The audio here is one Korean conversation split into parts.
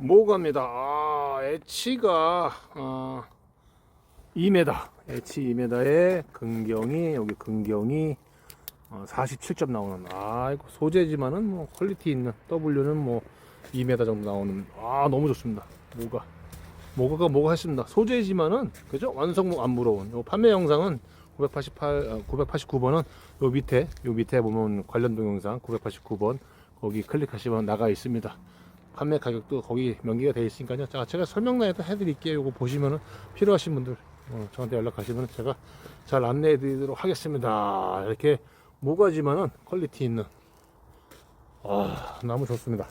모가입니다. 아, 에치가 어, 2m, 에치 2m에 근경이 여기 근경이 어, 47점 나오는 아이고 소재지만은 뭐 퀄리티 있는 W는 뭐 2m 정도 나오는 아 너무 좋습니다. 모가 모가가 뭐가 했습니다. 소재지만은 그죠 완성 안 부러운 요 판매 영상은 988 989번은 요 밑에 요 밑에 보면 관련 동영상 989번 거기 클릭하시면 나가 있습니다. 판매 가격도 거기 명기가 되어 있으니까요. 자, 제가 설명란에도 해드릴게요. 요거 보시면은 필요하신 분들 어, 저한테 연락하시면 제가 잘 안내해 드리도록 하겠습니다. 이렇게 모가지만은 퀄리티 있는 아 너무 좋습니다.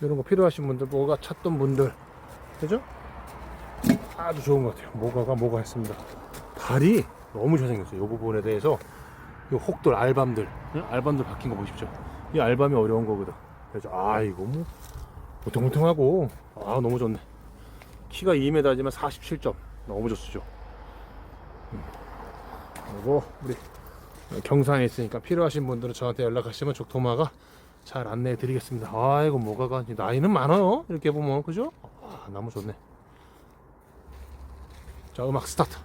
이런 거 필요하신 분들 모가 찾던 분들 그죠? 아주 좋은 것 같아요. 모가가 모가 했습니다. 발이 너무 잘생겼어요. 이 부분에 대해서 이 혹돌 알밤들 예? 알밤들 박힌 거 보십시오. 이 알밤이 어려운 거거든. 그래서 아 이거 뭐 우퉁우퉁하고 아 너무 좋네. 키가 2m지만 47점 너무 좋죠. 음. 그리고 우리 경상에 있으니까 필요하신 분들은 저한테 연락하시면 족토마가 잘 안내해 드리겠습니다. 아이고 뭐가가 나이는 많아요. 이렇게 보면 그죠? 아 너무 좋네. 자 음악 스타트.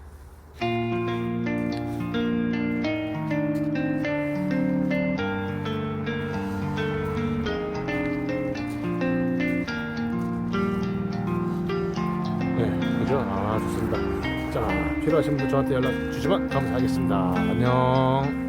좋습니다. 자 필요하신 분 저한테 연락 주시면 감사하겠습니다. 안녕.